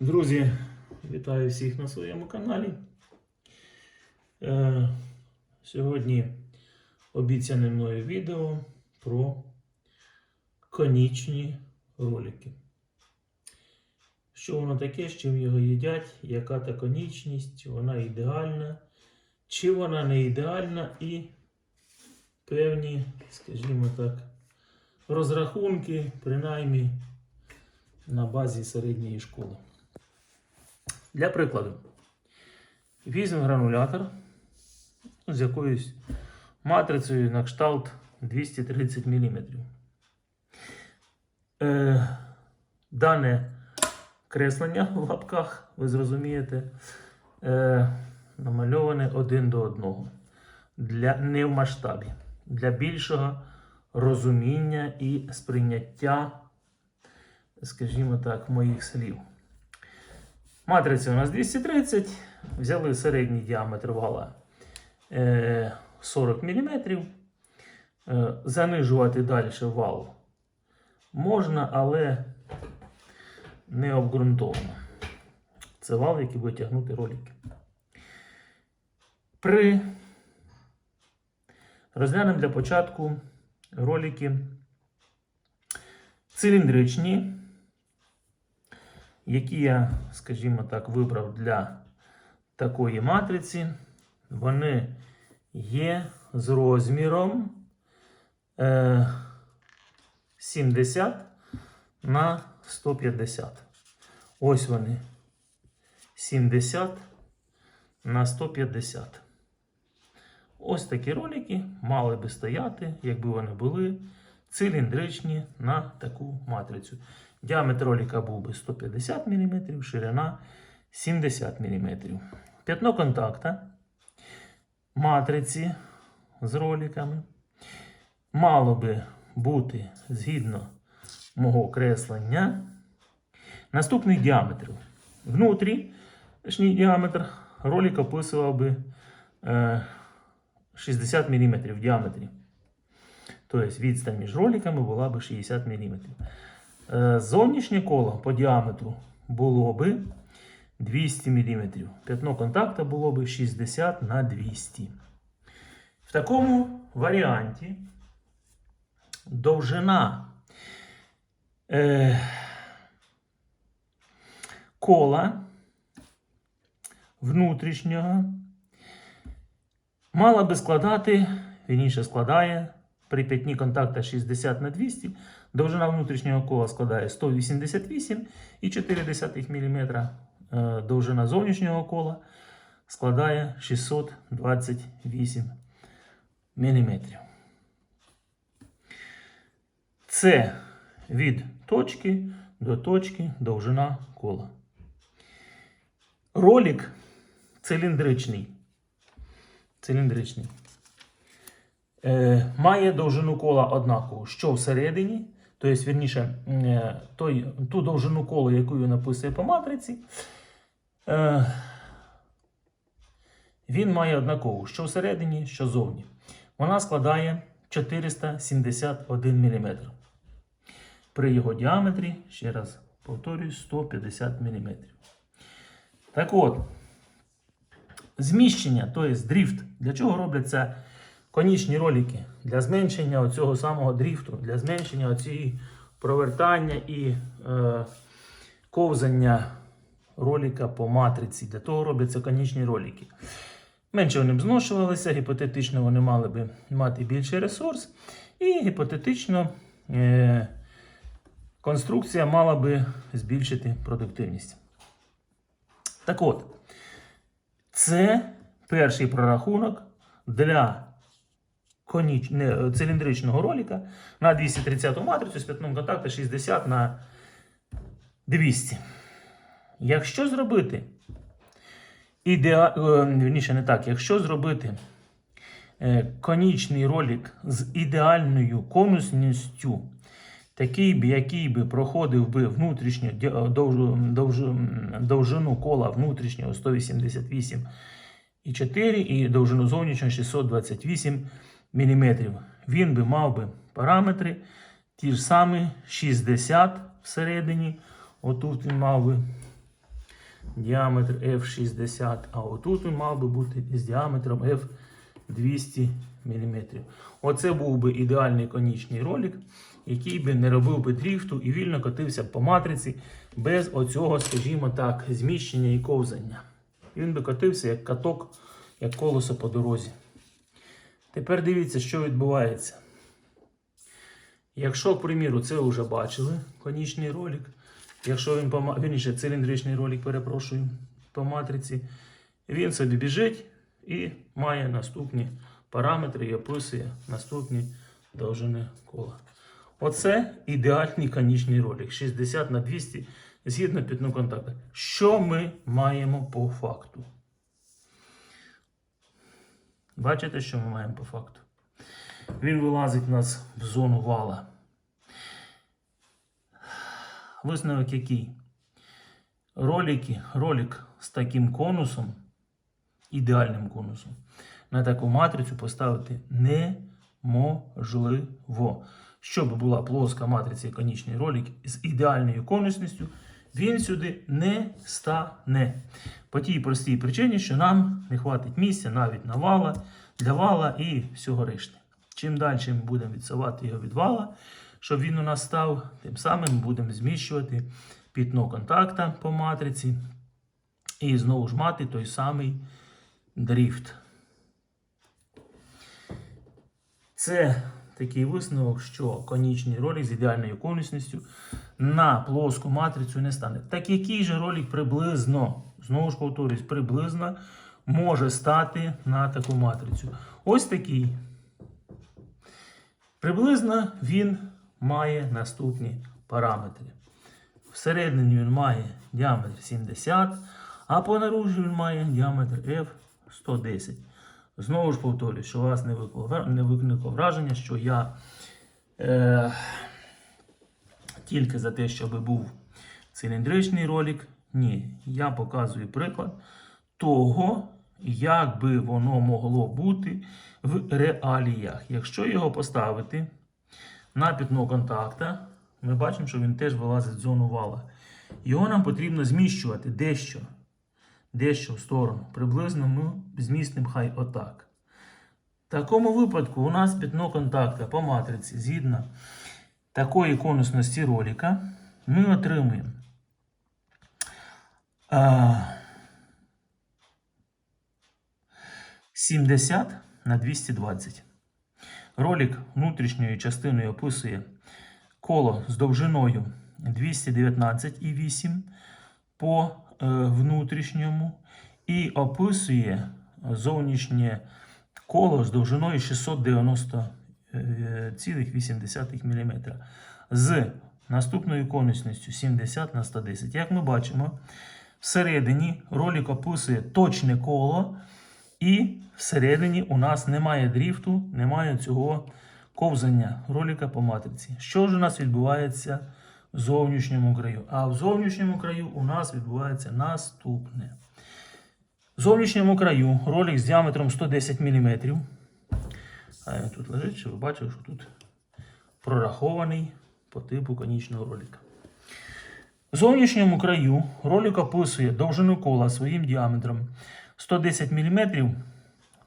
Друзі, вітаю всіх на своєму каналі. Е, сьогодні обіцяне мною відео про конічні ролики. Що воно таке, з чим його їдять, яка та конічність, вона ідеальна, чи вона не ідеальна і певні, скажімо так, розрахунки, принаймні на базі середньої школи. Для прикладу, візьмемо гранулятор з якоюсь матрицею на кшталт 230 мм. Е, дане креслення в лапках, ви зрозумієте, е, намальоване один до одного. Для, не в масштабі, для більшого розуміння і сприйняття, скажімо так, моїх слів. Матриця у нас 230. Взяли середній діаметр вала е, 40 мм. Е, занижувати далі вал можна, але не обґрунтовано. Це вал, який буде тягнути ролики. При розглянемо для початку ролики циліндричні які я, скажімо так, вибрав для такої матриці, вони є з розміром е, 70 на 150. Ось вони. 70 на 150. Ось такі ролики мали би стояти, якби вони були циліндричні на таку матрицю. Діаметр ролика був би 150 мм, ширина 70 мм. П'ятно контакта матриці з роликами мало би бути згідно мого креслення. Наступний діаметр. Внутрішній діаметр ролик описував би е, 60 мм в діаметрі. Тобто відстань між роликами була б 60 мм. Е, Зовнішнє коло по діаметру було би 200 мм. П'ятно контакта було би 60 на 200. В такому варіанті довжина е, кола внутрішнього мала би складати, вірніше складає при п'ятні контакта 60 на 200, довжина внутрішнього кола складає 188,4 мм, е, довжина зовнішнього кола складає 628 мм. Це від точки до точки довжина кола. Ролик циліндричний. Циліндричний е, має довжину кола однакову, що всередині, тобто, вірніше, е, той, ту довжину кола, яку він описує по матриці, е, він має однакову, що всередині, що зовні. Вона складає 471 мм. При його діаметрі, ще раз повторюю, 150 мм. Так от, зміщення, тобто дріфт, для чого робляться конічні ролики для зменшення оцього самого дріфту, для зменшення цієї провертання і е, ковзання ролика по матриці. Для того робляться конічні ролики. Менше вони б зношувалися, гіпотетично вони мали б мати більший ресурс, і гіпотетично е, конструкція мала би збільшити продуктивність. Так от, це перший прорахунок для коніч... не, циліндричного ролика на 230 матрицю з п'ятном контакту 60 на 200. Якщо зробити ідеа... е, вірніше, не так, якщо зробити е, конічний ролик з ідеальною конусністю, такий б, який би проходив би внутрішню довжину кола внутрішнього 188 і 4 і довжину зовнішнього 628 мм. Він би мав би параметри ті ж самі 60 всередині. Отут він мав би діаметр F60, а отут він мав би бути з діаметром F200 мм. Оце був би ідеальний конічний ролик, який би не робив би дріфту і вільно котився по матриці без оцього, скажімо так, зміщення і ковзання. Він би котився як каток, як колесо по дорозі. Тепер дивіться, що відбувається. Якщо, к приміру, це вже бачили, конічний ролик. Якщо він по вірніше, циліндричний ролик, перепрошую, по матриці, він собі біжить і має наступні параметри і описує наступні довжини кола. Оце ідеальний конічний ролик 60 на 200 згідно пітну контакту. Що ми маємо по факту? Бачите, що ми маємо по факту? Він вилазить у нас в зону вала. Висновок який? Ролики, ролик з таким конусом, ідеальним конусом, на таку матрицю поставити неможливо. Щоб була плоска матриця і конічний ролик з ідеальною конусністю, він сюди не стане. По тій простій причині, що нам не хватить місця навіть на вала, для вала і всього решти. Чим далі ми будемо відсувати його від вала, щоб він у нас став, тим самим ми будемо зміщувати пітно контакта по матриці і знову ж мати той самий дріфт. Це такий висновок, що конічний ролик з ідеальною конусністю на плоску матрицю не стане. Так який же ролик приблизно, знову ж повторюсь, приблизно може стати на таку матрицю? Ось такий. Приблизно він має наступні параметри. Всередині він має діаметр 70, а по наружі він має діаметр F110. Знову ж повторюю, що у вас не виникло, враження, що я е, тільки за те, щоб був циліндричний ролик. Ні, я показую приклад того, як би воно могло бути в реаліях. Якщо його поставити на пітно контакта, ми бачимо, що він теж вилазить в зону вала. Його нам потрібно зміщувати дещо, дещо в сторону. Приблизно ми змістимо хай отак. В такому випадку у нас пітно контакта по матриці згідно такої конусності ролика ми отримуємо а, 70 на 220. Ролик внутрішньою частиною описує коло з довжиною 219,8 по е, внутрішньому і описує зовнішнє коло з довжиною 690,8 мм з наступною конусністю 70 на 110. Як ми бачимо, всередині ролик описує точне коло, і всередині у нас немає дріфту, немає цього ковзання ролика по матриці. Що ж у нас відбувається в зовнішньому краю? А в зовнішньому краю у нас відбувається наступне. В зовнішньому краю ролик з діаметром 110 мм. А він тут лежить, щоб ви бачили, що тут прорахований по типу конічного ролика. В зовнішньому краю ролик описує довжину кола своїм діаметром 110 мм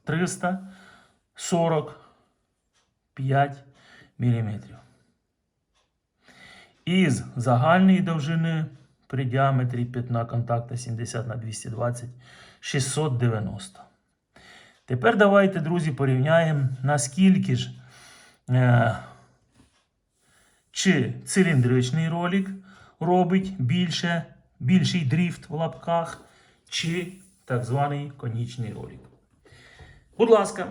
345 мм. Із загальної довжини при діаметрі пятна контакта 70 на 220 690. Тепер давайте, друзі, порівняємо, наскільки ж е, чи циліндричний ролик робить більше, більший дріфт в лапках, чи так званий конічний ролик. Будь ласка,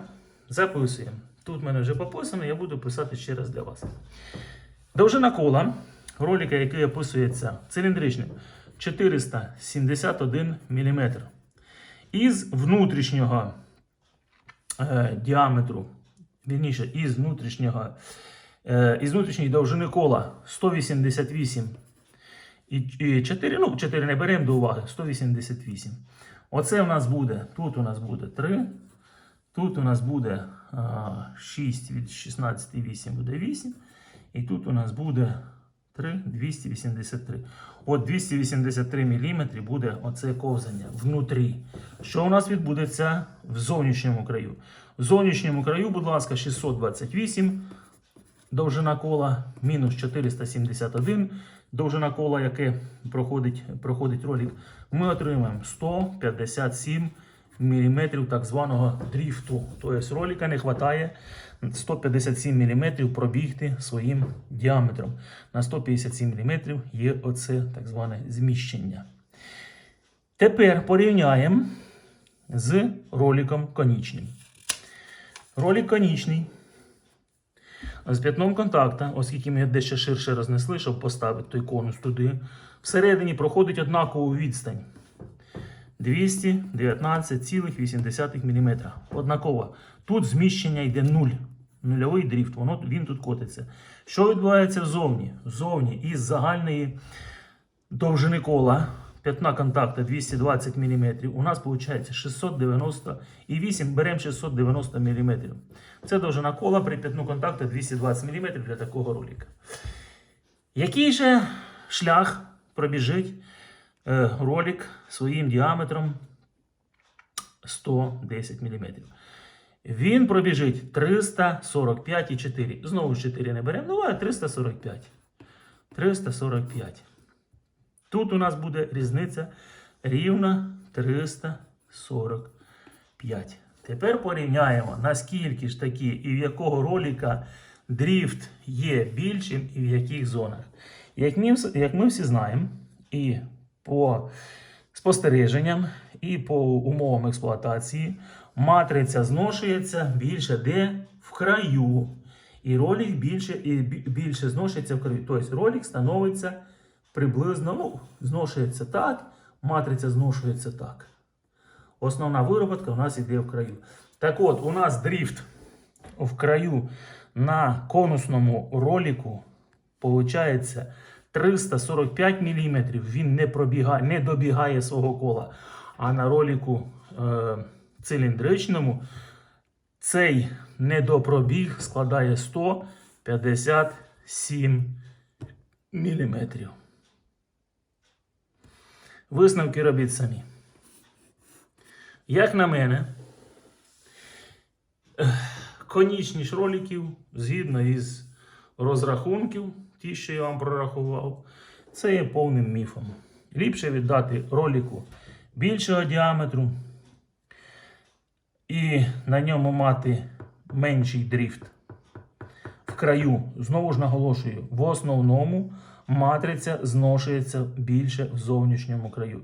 записуємо. Тут в мене вже пописано, я буду писати ще раз для вас. Довжина кола ролика, який описується циліндричним, 471 мм. Із внутрішнього е, діаметру, вірніше, із внутрішнього, е, із внутрішньої довжини кола 188 і, і 4, ну 4 не беремо до уваги, 188. Оце у нас буде, тут у нас буде 3, тут у нас буде а, 6 від 16,8 буде 8. І тут у нас буде 3, 283. От 283 мм буде оце ковзання внутрі. Що у нас відбудеться в зовнішньому краю? В зовнішньому краю, будь ласка, 628 довжина кола, мінус 471 довжина кола, яке проходить, проходить ролик. Ми отримаємо 157 мм так званого дріфту. Тобто ролика не вистачає 157 мм пробігти своїм діаметром. На 157 мм є оце так зване зміщення. Тепер порівняємо з роликом конічним. Ролик конічний. З п'ятном контакта, оскільки ми дещо ширше рознесли, щоб поставити той конус туди, всередині проходить однакову відстань. 219,8 мм. Однаково. Тут зміщення йде 0. Нульовий дріфт, воно, він тут котиться. Що відбувається взовні? Взовні із загальної довжини кола п'ятна контакта 220 мм. У нас виходить 698, беремо 690 мм. Це довжина кола при п'ятну контакта 220 мм для такого ролика. Який же шлях пробіжить ролик своїм діаметром 110 мм? Він пробіжить 345,4. Знову 4 не беремо. Ну, а 345. 345. Тут у нас буде різниця рівна 345. Тепер порівняємо, наскільки ж таки і в якого ролика дріфт є більшим і в яких зонах. Як ми, як ми всі знаємо, і по спостереженням, і по умовам експлуатації, матриця зношується більше де в краю. І ролик більше, і більше зношується в краю. Тобто ролик становиться приблизно, ну, зношується так, матриця зношується так. Основна вироботка у нас йде в краю. Так от, у нас дріфт в краю на конусному ролику виходить 345 мм. Він не, пробігає, не добігає свого кола. А на ролику е, циліндричному цей недопробіг складає 157 мм. Висновки робіть самі. Як на мене, конічність роликів, згідно із розрахунків, ті, що я вам прорахував, це є повним міфом. Ліпше віддати ролику більшого діаметру і на ньому мати менший дріфт. В краю, знову ж наголошую, в основному матриця зношується більше в зовнішньому краю.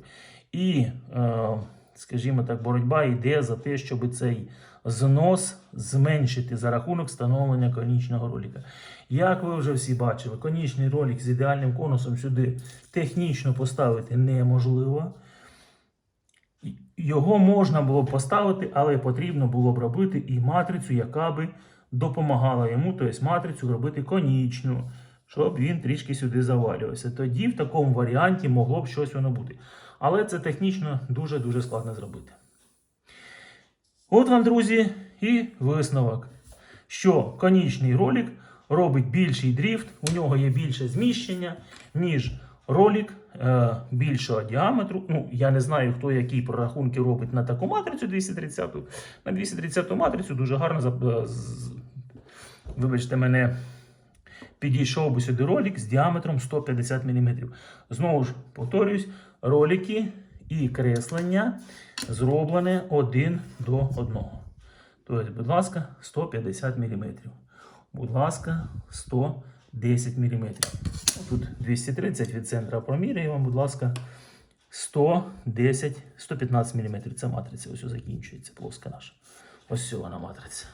І, е, скажімо так, боротьба йде за те, щоб цей знос зменшити за рахунок встановлення конічного ролика. Як ви вже всі бачили, конічний ролик з ідеальним конусом сюди технічно поставити неможливо. Його можна було б поставити, але потрібно було б робити і матрицю, яка би допомагала йому, тобто матрицю робити конічну, щоб він трішки сюди завалювався. Тоді в такому варіанті могло б щось воно бути. Але це технічно дуже-дуже складно зробити. От вам, друзі, і висновок, що конічний ролик робить більший дріфт, у нього є більше зміщення, ніж ролик е, більшого діаметру. Ну, я не знаю, хто які прорахунки робить на таку матрицю 230. На 230 матрицю дуже гарно вибачте мене. Підійшов би сюди ролик з діаметром 150 мм. Знову ж повторюсь, ролики і креслення зроблене один до одного. Тобто, будь ласка, 150 мм. Будь ласка, 110 мм. Тут 230 від центра проміряємо, будь ласка, 110, 115 мм. Це матриця. Ось закінчується плоска наша. Ось вона матриця.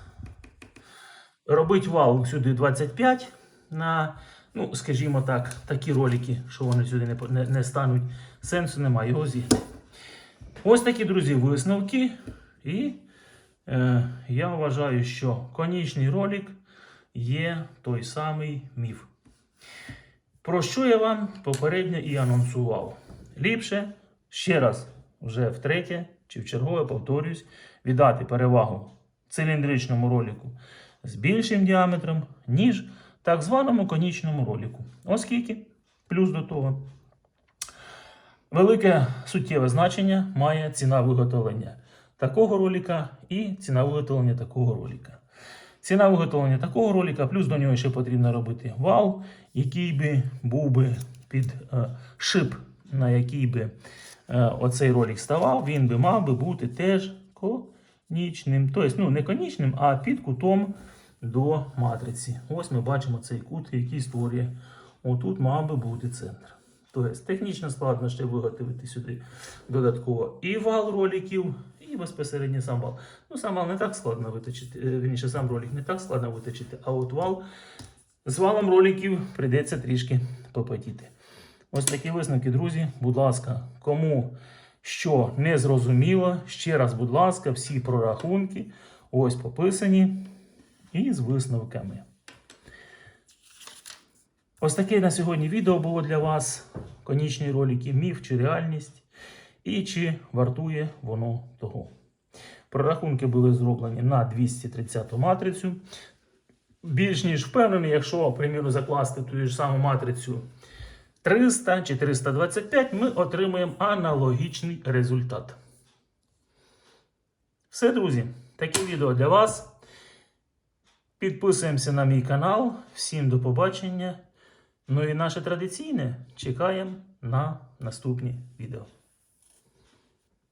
Робить вал сюди 25 на, ну, скажімо так, такі ролики, що вони сюди не, не, не стануть. Сенсу немає його з'їхати. Ось такі, друзі, висновки. І е, я вважаю, що конічний ролик є той самий міф. Про що я вам попередньо і анонсував. Ліпше, ще раз, вже втретє чи в чергове повторюсь, віддати перевагу циліндричному ролику з більшим діаметром, ніж так званому конічному ролику. Оскільки, плюс до того, велике суттєве значення має ціна виготовлення такого ролика і ціна виготовлення такого ролика. Ціна виготовлення такого ролика, плюс до нього ще потрібно робити вал, який би був би під е, шип, на який би е, оцей ролик ставав, він би мав би бути теж конічним. Тобто, ну, не конічним, а під кутом до матриці. Ось ми бачимо цей кут, який створює. Отут мав би бути центр. Тобто, технічно складно ще виготовити сюди додатково і вал роликів, і безпосередньо сам вал. Ну, сам вал не так складно виточити, е, вірніше, сам ролик не так складно виточити, а от вал з валом роликів прийдеться трішки попотіти. Ось такі висновки, друзі. Будь ласка, кому що не зрозуміло, ще раз, будь ласка, всі прорахунки ось пописані і з висновками. Ось таке на сьогодні відео було для вас. Конічні ролики, міф чи реальність, і чи вартує воно того. Прорахунки були зроблені на 230 матрицю. Більш ніж впевнений, якщо, приміру, закласти ту ж саму матрицю 300 чи 325, ми отримаємо аналогічний результат. Все, друзі, таке відео для вас. Підписуємося на мій канал. Всім до побачення. Ну і наше традиційне чекаємо на наступні відео.